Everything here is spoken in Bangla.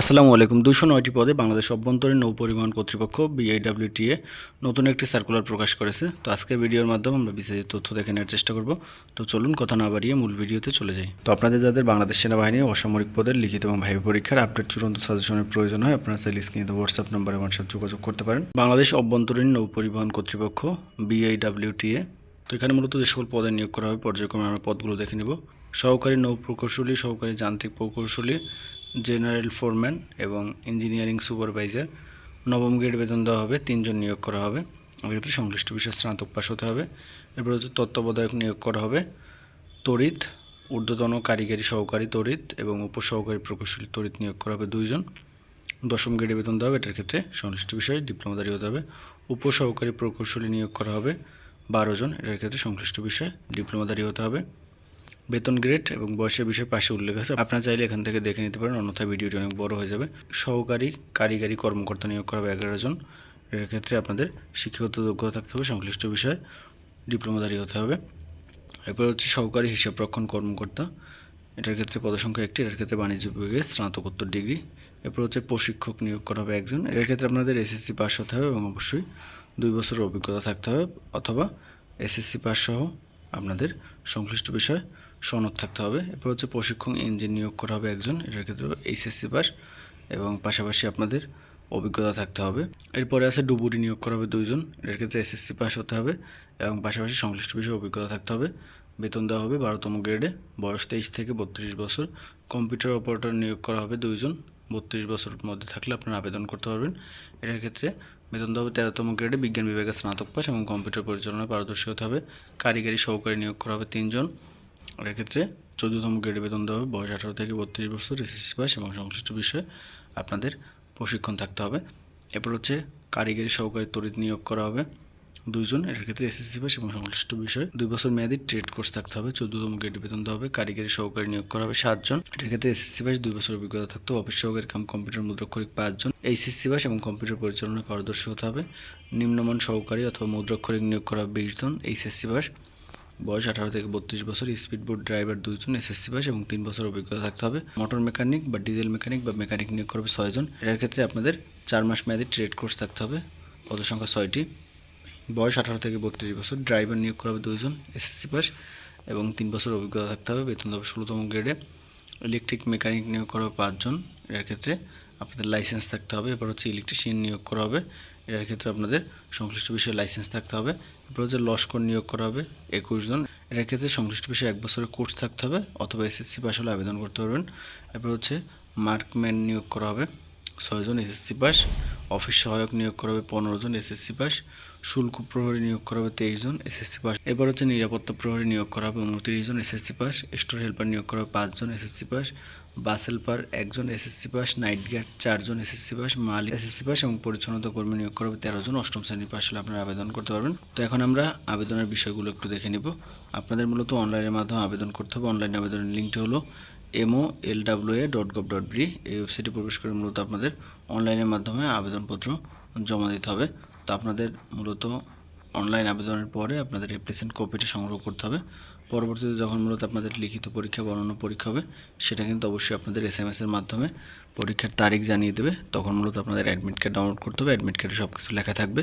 আসসালামু আলাইকুম। দুশো নয়টি পদে বাংলাদেশ অভ্যন্তরীণ নৌ পরিবহন কর্তৃপক্ষ বিআইডব্লিউটিএ নতুন একটি সার্কুলার প্রকাশ করেছে। তো আজকের ভিডিওর মাধ্যমে আমরা বিস্তারিত তথ্য দেখে নেওয়ার চেষ্টা করব। তো চলুন কথা না বাড়িয়ে মূল ভিডিওতে চলে যাই। তো আপনাদের যাদের বাংলাদেশ সেনাবাহিনী অসামরিক পদের লিখিত এবং ভাইভা পরীক্ষার আপডেট চূড়ান্ত সাজেশনের প্রয়োজন হয় আপনারা চাইলে স্ক্রিনে হোয়াটসঅ্যাপ নম্বরে আমার সাথে যোগাযোগ করতে পারেন। বাংলাদেশ অভ্যন্তরীণ নৌ পরিবহন কর্তৃপক্ষ বিআইডব্লিউটিএ তো এখানে মূলত যে সকল পদে নিয়োগ করা হবে পর্যায়ক্রমে আমরা পদগুলো দেখে নেব। সহকারী নৌ প্রকৌশলী সহকারী যান্ত্রিক প্রকৌশলী জেনারেল ফোরম্যান এবং ইঞ্জিনিয়ারিং সুপারভাইজার। নবম গ্রেড বেতন দেওয়া হবে, তিনজন নিয়োগ করা হবে। এক্ষেত্রে সংশ্লিষ্ট বিষয়ে স্নাতক পাশ হতে হবে। এরপর হচ্ছে তত্ত্বাবধায়ক নিয়োগ করা হবে। তড়িৎ, ঊর্ধ্বতন কারিগরি সহকারী তড়িৎ এবং উপসহকারী প্রকৌশলী তড়িৎ নিয়োগ করা হবে দুইজন। দশম গ্রেডে বেতন দেওয়া হবে, এটার ক্ষেত্রে সংশ্লিষ্ট বিষয়ে ডিপ্লোমাদারি হতে হবে। উপসহকারী প্রকৌশলী নিয়োগ করা হবে, বারো জন, এটার ক্ষেত্রে সংশ্লিষ্ট বিষয়ে ডিপ্লোমাদারি হতে হবে। বেতন গ্রেড এবং বয়সের বিষয়ে পাশে উল্লেখ আছে। আপনারা চাইলে এখান থেকে দেখে নিতে পারেন, অন্যথায় ভিডিওটি অনেক বড় হয়ে যাবে। সহকারী কারিগরি কর্মকর্তা নিয়োগ করা হবে এগারো জন। এর ক্ষেত্রে আপনাদের শিক্ষাগত যোগ্যতা থাকতে হবে, সংশ্লিষ্ট বিষয়ে ডিপ্লোমাদারি হতে হবে। এরপর হচ্ছে সহকারী হিসাবরক্ষণ কর্মকর্তা। এটার ক্ষেত্রে পদসংখ্যা একটি, এটার ক্ষেত্রে বাণিজ্য বিভাগে স্নাতকোত্তর ডিগ্রি। এরপর হচ্ছে প্রশিক্ষক নিয়োগ করা হবে একজন। এর ক্ষেত্রে আপনাদের এসএসসি পাস হতে হবে এবং অবশ্যই দুই বছরের অভিজ্ঞতা থাকতে হবে অথবা এসএসসি পাস সহ আপনাদের সংশ্লিষ্ট বিষয়ে সনদ থাকতে হবে। এরপর হচ্ছে প্রশিক্ষণ ইঞ্জিন নিয়োগ করা হবে একজন। এটার ক্ষেত্রে এইচএসসি পাস এবং পাশাপাশি আপনাদের অভিজ্ঞতা থাকতে হবে। এরপরে আছে ডুবুরি নিয়োগ করা হবে দুইজন। এটার ক্ষেত্রে এসএসসি পাস হতে হবে এবং পাশাপাশি সংশ্লিষ্ট বিষয়ে অভিজ্ঞতা থাকতে হবে। বেতন দেওয়া হবে বারোতম গ্রেডে বয়স তেইশ থেকে বত্রিশ বছর। কম্পিউটার অপারেটর নিয়োগ করা হবে দুইজন। বত্রিশ বছর মধ্যে থাকলে আপনারা আবেদন করতে পারবেন। এটার ক্ষেত্রে বেতন দেওয়া হবে তেরোতম গ্রেডে বিজ্ঞান বিভাগে স্নাতক পাস এবং কম্পিউটার পরিচালনায় পারদর্শী হতে হবে। কারিগরি সহকারী নিয়োগ করা হবে তিনজন। এর ক্ষেত্রে চোদ্দতম গ্রেডে বেতন দেওয়া হবে। বয়স আঠারো থেকে বত্রিশ বছর এসএসসি পাস এবং সংশ্লিষ্ট বিষয়ে আপনাদের প্রশিক্ষণ থাকতে হবে। এরপর হচ্ছে কারিগরি সহকারী তড়িৎ নিয়োগ করা হবে দুইজন। এর ক্ষেত্রে এসএসসি পাস এবং সংশ্লিষ্ট বিষয়ে দুই বছর মেয়াদি ট্রেড কোর্স থাকতে হবে। চোদ্দতম গ্রেডে বেতন দেওয়া হবে। কারিগরি সহকারী নিয়োগ করা হবে সাতজন। এটার ক্ষেত্রে এসএসসি পাস দুই বছর অভিজ্ঞতা থাকতে হবে। অফিস সহকারী কাম কম্পিউটার মুদ্রাক্ষরিক পাঁচজন। এইচএসসি পাস এবং কম্পিউটার পরিচালনায় পারদর্শী হতে হবে। নিম্নমান সহকারী অথবা মুদ্রাক্ষরিক নিয়োগ করা হবে বিশ জন। এইচএসসি পাস বয়স আঠারো থেকে বত্রিশ বছর স্পিড বোট ড্রাইভার দুইজন এসএসসি পাস এবং তিন বছর অভিজ্ঞতা থাকতে হবে। মোটর মেকানিক বা ডিজেল মেকানিক বা মেকানিক নিয়োগ করবে ছয়জন এটার ক্ষেত্রে আপনাদের চার মাস মেয়াদি ট্রেড কোর্স থাকতে হবে। পদ সংখ্যা ছয়টি। বয়স আঠারো থেকে বত্রিশ বছর ড্রাইভার নিয়োগ করা হবে দুইজন এসএসসি পাস এবং তিন বছর অভিজ্ঞতা থাকতে হবে। বেতন দেবে ষোলোতম গ্রেডে ইলেকট্রিক মেকানিক নিয়োগ করা হবে পাঁচজন। এর ক্ষেত্রে আপনাদের লাইসেন্স থাকতে হবে এবার হচ্ছে ইলেকট্রিশিয়ান নিয়োগ করা হবে, এটার ক্ষেত্রে আপনাদের সংশ্লিষ্ট বিষয়ে লাইসেন্স থাকতে হবে, এরপর হচ্ছে লস্কর নিয়োগ করা হবে একুশ জন এর ক্ষেত্রে সংশ্লিষ্ট বিষয়ে এক বছরের কোর্স থাকতে হবে, অথবা এসএসসি পাস হলে আবেদন করতে পারবেন, এরপর হচ্ছে মার্কম্যান নিয়োগ করা হবে ছয়জন এসএসসি পাস অফিস সহায়ক নিয়োগ করা হবে পনেরো জন এসএসসি পাস, শুল্ক প্রহরী নিয়োগ করা হবে তেইশ জন এসএসসি পাস। এবার হচ্ছে নিরাপত্তা প্রহরী নিয়োগ করা হবে উনত্রিশ জন এসএসসি পাস, স্টোর হেল্পার নিয়োগ করা হবে পাঁচজন এসএসসি পাস, বাস হেল্পার একজন এসএসসি পাস, নাইট গার্ড চারজন এসএসসি পাস, মালিক এসএসসি পাস এবং পরিচ্ছন্নতা কর্মী নিয়োগ করা হবে তেরো জন। অষ্টম শ্রেণির পাস হলে আপনারা আবেদন করতে পারবেন। তো এখন আমরা আবেদনের বিষয়গুলো একটু দেখে নিব। আপনাদের মূলত অনলাইনের মাধ্যমে আবেদন করতে হবে। অনলাইন আবেদনের লিঙ্কটি হলো M O L W A dot gov dot B এই ওয়েবসাইটে প্রবেশ করে মূলত আপনাদের অনলাইনের মাধ্যমে আবেদনপত্র জমা দিতে হবে। তো আপনাদের মূলত অনলাইন আবেদনের পরে আপনাদের রিপ্রেজেন্ট কপিটা সংগ্রহ করতে হবে। পরবর্তীতে যখন মূলত আপনাদের লিখিত পরীক্ষা বা অন্যান্য পরীক্ষা হবে, সেটা কিন্তু অবশ্যই আপনাদের এস এম এর মাধ্যমে পরীক্ষার তারিখ জানিয়ে দেবে। তখন মূলত আপনাদের অ্যাডমিট কার্ড ডাউনলোড করতে হবে। অ্যাডমিট কার্ডে সব কিছু লেখা থাকবে।